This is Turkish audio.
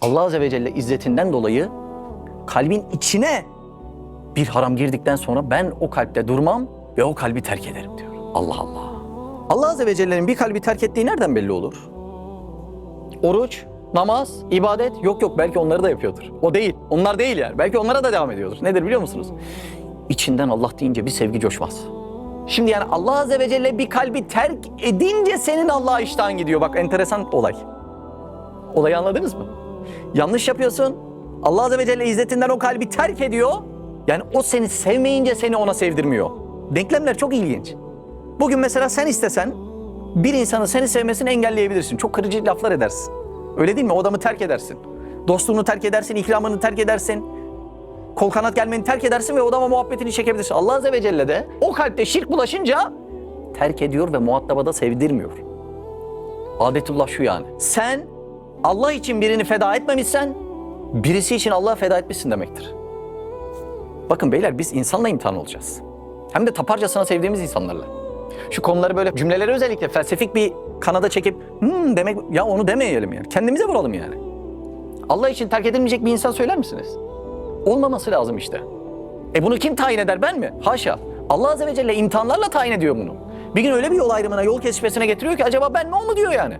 Allah Azze ve Celle izzetinden dolayı kalbin içine bir haram girdikten sonra ben o kalpte durmam ve o kalbi terk ederim diyor. Allah Allah. Allah Azze ve Celle'nin bir kalbi terk ettiği nereden belli olur? Oruç, namaz, ibadet yok yok belki onları da yapıyordur. O değil. Onlar değil yani. Belki onlara da devam ediyordur. Nedir biliyor musunuz? İçinden Allah deyince bir sevgi coşmaz. Şimdi yani Allah Azze ve Celle bir kalbi terk edince senin Allah'a iştahın gidiyor. Bak enteresan olay. Olayı anladınız mı? Yanlış yapıyorsun. Allah Azze ve Celle izzetinden o kalbi terk ediyor. Yani o seni sevmeyince seni ona sevdirmiyor. Denklemler çok ilginç. Bugün mesela sen istesen bir insanın seni sevmesini engelleyebilirsin. Çok kırıcı laflar edersin. Öyle değil mi? O adamı terk edersin. Dostluğunu terk edersin, ikramını terk edersin. Kol kanat gelmeni terk edersin ve o adama muhabbetini çekebilirsin. Allah Azze ve Celle de o kalpte şirk bulaşınca terk ediyor ve muhataba da sevdirmiyor. Adetullah şu yani. Sen Allah için birini feda etmemişsen birisi için Allah'ı feda etmişsin demektir. Bakın beyler biz insanla imtihan olacağız. Hem de taparcasına sevdiğimiz insanlarla. Şu konuları böyle cümleleri özellikle felsefik bir kanada çekip hmm demek ya onu demeyelim yani. Kendimize vuralım yani. Allah için terk edilmeyecek bir insan söyler misiniz? Olmaması lazım işte. E bunu kim tayin eder ben mi? Haşa. Allah Azze ve Celle imtihanlarla tayin ediyor bunu. Bir gün öyle bir yol ayrımına, yol kesişmesine getiriyor ki acaba ben o mu diyor yani.